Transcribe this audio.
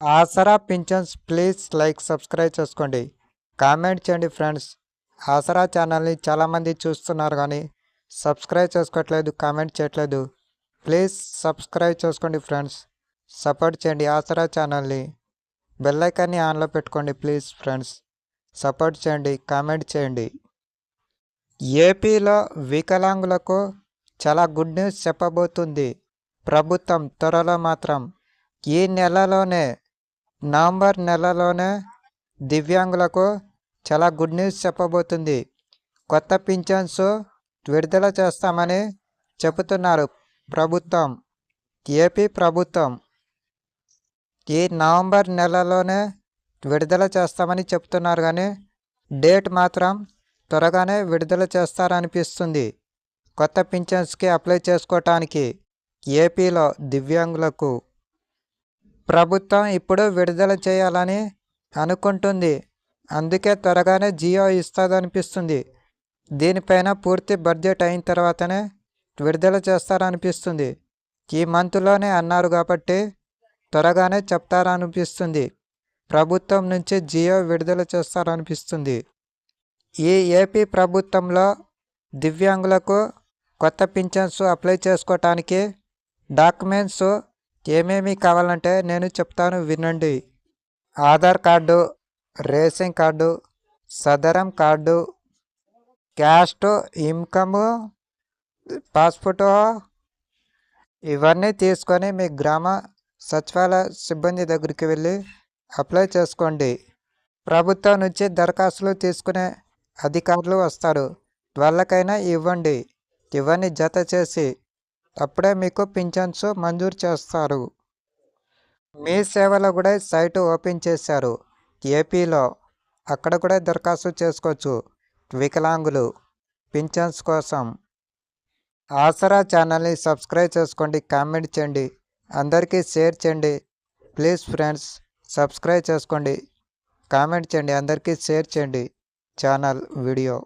ఆసరా పింఛన్స్ please like subscribe చేసుకోండి. Comment చేయండి ఫ్రెండ్స్. ఆసరా ఛానల్ని చాలామంది చూస్తున్నారు కానీ సబ్స్క్రైబ్ చేసుకోవట్లేదు కామెంట్ చేయట్లేదు. ప్లీజ్ సబ్స్క్రైబ్ చేసుకోండి ఫ్రెండ్స్. సపోర్ట్ చేయండి ఆసరా ఛానల్ని. బెల్లైకాన్ని ఆన్లో పెట్టుకోండి ప్లీజ్ ఫ్రెండ్స్. సపోర్ట్ చేయండి కామెంట్ చేయండి. ఏపీలో వికలాంగులకు చాలా గుడ్ న్యూస్ చెప్పబోతుంది. ప్రభుత్వం త్వరలో మాత్రం ఈ నెలలోనే నవంబర్ నెలలోనే దివ్యాంగులకు చాలా గుడ్ న్యూస్ చెప్పబోతుంది. కొత్త పింఛన్స్ విడుదల చేస్తామని చెబుతున్నారు ప్రభుత్వం. ఏపీ ప్రభుత్వం ఈ నవంబర్ నెలలోనే విడుదల చేస్తామని చెప్తున్నారు కానీ డేట్ మాత్రం త్వరగానే విడుదల చేస్తారనిపిస్తుంది. కొత్త పింఛన్స్కి అప్లై చేసుకోవటానికి ఏపీలో దివ్యాంగులకు ప్రభుత్వం ఇప్పుడు విడుదల చేయాలని అనుకుంటుంది. అందుకే త్వరగానే జియో ఇస్తుందనిపిస్తుంది. దీనిపైన పూర్తి బడ్జెట్ అయిన తర్వాతనే విడుదల చేస్తారనిపిస్తుంది. ఈ మంత్లోనే అన్నారు కాబట్టి త్వరగానే చెప్తారనిపిస్తుంది. ప్రభుత్వం నుంచి జియో విడుదల చేస్తారనిపిస్తుంది. ఈ ఏపీ ప్రభుత్వంలో దివ్యాంగులకు కొత్త పింఛన్స్ అప్లై చేసుకోవటానికి డాక్యుమెంట్స్ ఏమేమి కావాలంటే నేను చెప్తాను వినండి. Aadhaar card ration card Sadaram card caste income passport ఇవన్నీ తీసుకొని మీ గ్రామ సచివాలయ సిబ్బంది దగ్గరికి వెళ్ళి అప్లై చేసుకోండి. ప్రభుత్వం నుంచి దరఖాస్తులు తీసుకునే అధికారులు వస్తారు. వాళ్ళకైనా ఇవ్వండి. ఇవన్నీ జత చేసి అప్పుడే మీకు పింఛన్స్ మంజూరు చేస్తారు. మీ సేవలో కూడా సైట్ ఓపెన్ చేశారు. ఏపీలో అక్కడ కూడా దరఖాస్తు చేసుకోవచ్చు. వికలాంగులు పింఛన్స్ కోసం. ఆసరా ఛానల్ని సబ్స్క్రైబ్ చేసుకోండి కామెంట్ చేయండి అందరికీ షేర్ చేయండి. ప్లీజ్ ఫ్రెండ్స్ సబ్స్క్రైబ్ చేసుకోండి కామెంట్ చేయండి అందరికీ షేర్ చేయండి ఛానల్ వీడియో.